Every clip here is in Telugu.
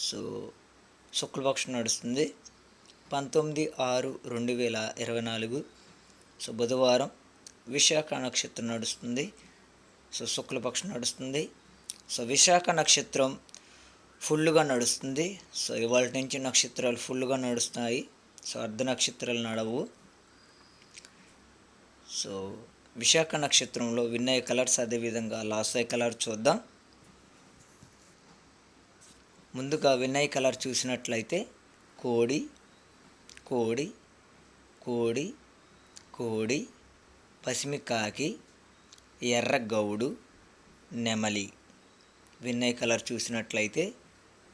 సో శుక్లపక్షం నడుస్తుంది. పంతొమ్మిది ఆరు రెండు వేల ఇరవై నాలుగు. సో బుధవారం విశాఖ నక్షత్రం నడుస్తుంది. సో శుక్లపక్షం నడుస్తుంది. సో విశాఖ నక్షత్రం ఫుల్గా నడుస్తుంది. సో ఇవాళ నుంచి నక్షత్రాలు ఫుల్గా నడుస్తాయి. సో అర్ధ నక్షత్రాలు నడవు. సో విశాఖ నక్షత్రంలో విన్నయ్య కలర్స్ అదేవిధంగా లాస్ అయ్యే కలర్ చూద్దాం. ముందుగా వినయ్ కలర్ చూసినట్లయితే కోడి కోడి కోడి కోడి పసిమి కాకి ఎర్ర గౌడు నెమలి. వినయ్ కలర్ చూసినట్లయితే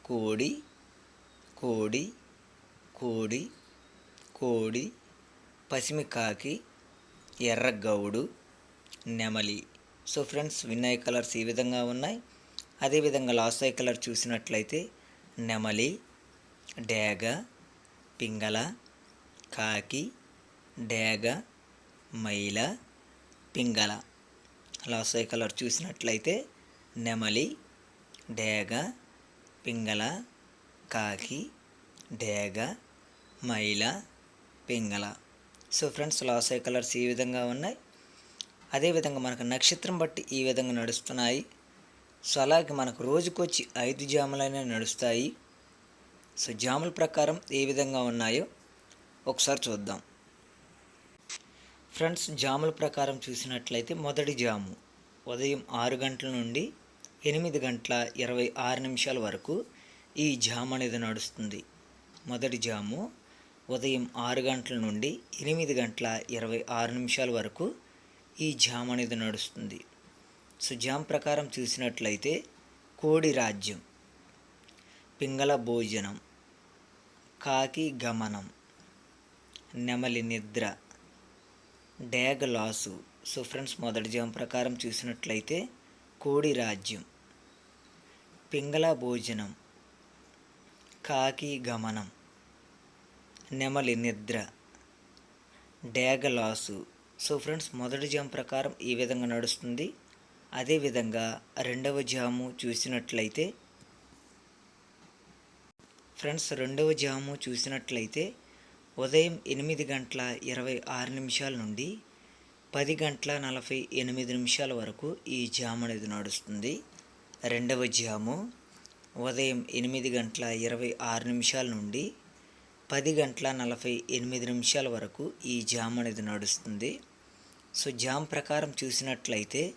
కోడి కోడి కోడి కోడి పసిమి కాకి ఎర్ర గౌడు నెమలి. సో ఫ్రెండ్స్ వినయ్ కలర్స్ ఈ విధంగా ఉన్నాయి. అదేవిధంగా లాస్ట్ ఐ కలర్ చూసినట్లయితే నెమలి డేగ పింగళ కాకి డేగ మైల పింగళ. లాస్ట్ ఐ కలర్ చూసినట్లయితే నెమలి డేగ పింగళ కాకి డేగ మైల పింగళ. సో ఫ్రెండ్స్ లాస్ ఐ కలర్స్ ఈ విధంగా ఉన్నాయి. అదేవిధంగా మనకు నక్షత్రం బట్టి ఈ విధంగా నడుస్తున్నాయి. సో అలాగే మనకు రోజుకొచ్చి ఐదు జాములైనా నడుస్తాయి. సో జాముల ప్రకారం ఏ విధంగా ఉన్నాయో ఒకసారి చూద్దాం. ఫ్రెండ్స్ జాముల ప్రకారం చూసినట్లయితే మొదటి జాము ఉదయం ఆరు గంటల నుండి ఎనిమిది గంటల ఇరవై ఆరు నిమిషాల వరకు ఈ జాము అనేది నడుస్తుంది. మొదటి జాము ఉదయం ఆరు గంటల నుండి ఎనిమిది గంటల ఇరవై ఆరు నిమిషాల వరకు ఈ జాము అనేది నడుస్తుంది. సుజాం ప్రకారం చూసినట్లయితే కోడి రాజ్యం పింగళ భోజనం కాకి గమనం నెమలి నిద్ర డేగ లాసు. సో ఫ్రెండ్స్ మొదటి జామ్ ప్రకారం చూసినట్లయితే కోడి రాజ్యం పింగళ భోజనం కాకి గమనం నెమలి నిద్ర డేగ లాసు. సో ఫ్రెండ్స్ మొదటి జామ్ ప్రకారం ఈ విధంగా నడుస్తుంది. అదేవిధంగా రెండవ జాము చూసినట్లయితే ఫ్రెండ్స్ రెండవ జాము చూసినట్లయితే ఉదయం ఎనిమిది గంటల ఇరవై ఆరు నిమిషాల నుండి పది గంటల నలభై ఎనిమిది నిమిషాల వరకు ఈ జాము అనేది నడుస్తుంది. రెండవ జాము ఉదయం ఎనిమిది గంటల ఇరవై ఆరు నిమిషాల నుండి పది గంటల నలభై ఎనిమిది నిమిషాల వరకు ఈ జామ్ అనేది నడుస్తుంది. సో జామ్ ప్రకారం చూసినట్లయితే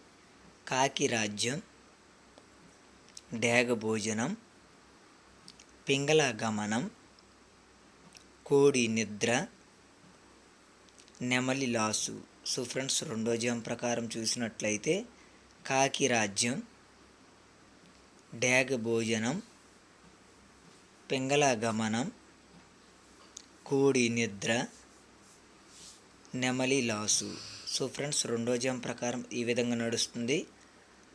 కాకి రాజ్యం డేగ భోజనం పింగళ గమనం కోడి నిద్ర నెమలి లాసు. సో ఫ్రెండ్స్ రెండో జం ప్రకారం చూసినట్లయితే కాకి రాజ్యం డేగ భోజనం పింగళ గమనం కోడి నిద్ర నెమలి లాసు. సో ఫ్రెండ్స్ రెండో జం ప్రకారం ఈ విధంగా నడుస్తుంది.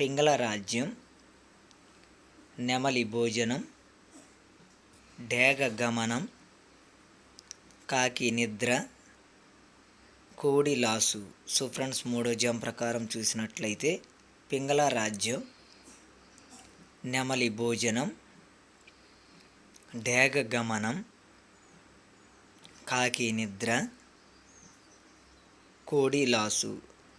పింగళ రాజ్యం నెమలి భోజనం డేగ గమనం కాకి నిద్ర కోడి లాసు. సో ఫ్రెండ్స్ మూడో జం ప్రకారం చూసినట్లయితే పింగళ రాజ్యం నెమలి భోజనం డేగ గమనం కాకి నిద్ర కోడి లాసు.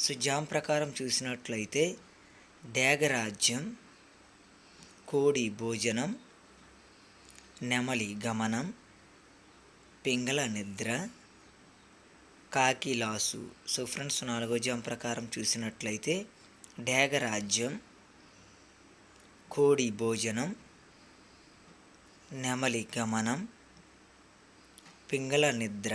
సో జామ్ ప్రకారం చూసినట్లయితే డేగరాజ్యం కోడి భోజనం నెమలి గమనం పింగళ నిద్ర కాకిలాసు సో ఫ్రెండ్స్ నాలుగో జామ్ ప్రకారం చూసినట్లయితే డేగరాజ్యం కోడి భోజనం నెమలి గమనం పింగళ నిద్ర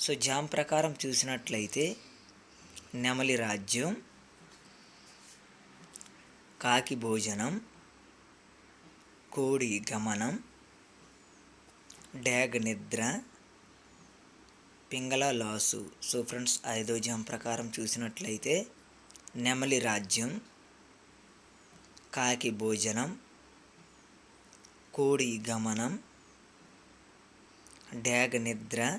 సో జామ్ ప్రకారం చూసినట్లయితే నెమలి రాజ్యం కాకి భోజనం కోడి గమనం డ్యాగ్ నిద్ర పింగళ లాసు. సో ఫ్రెండ్స్ ఐదో జామ్ ప్రకారం చూసినట్లయితే నెమలి రాజ్యం కాకి భోజనం కోడి గమనం డ్యాగ్ నిద్ర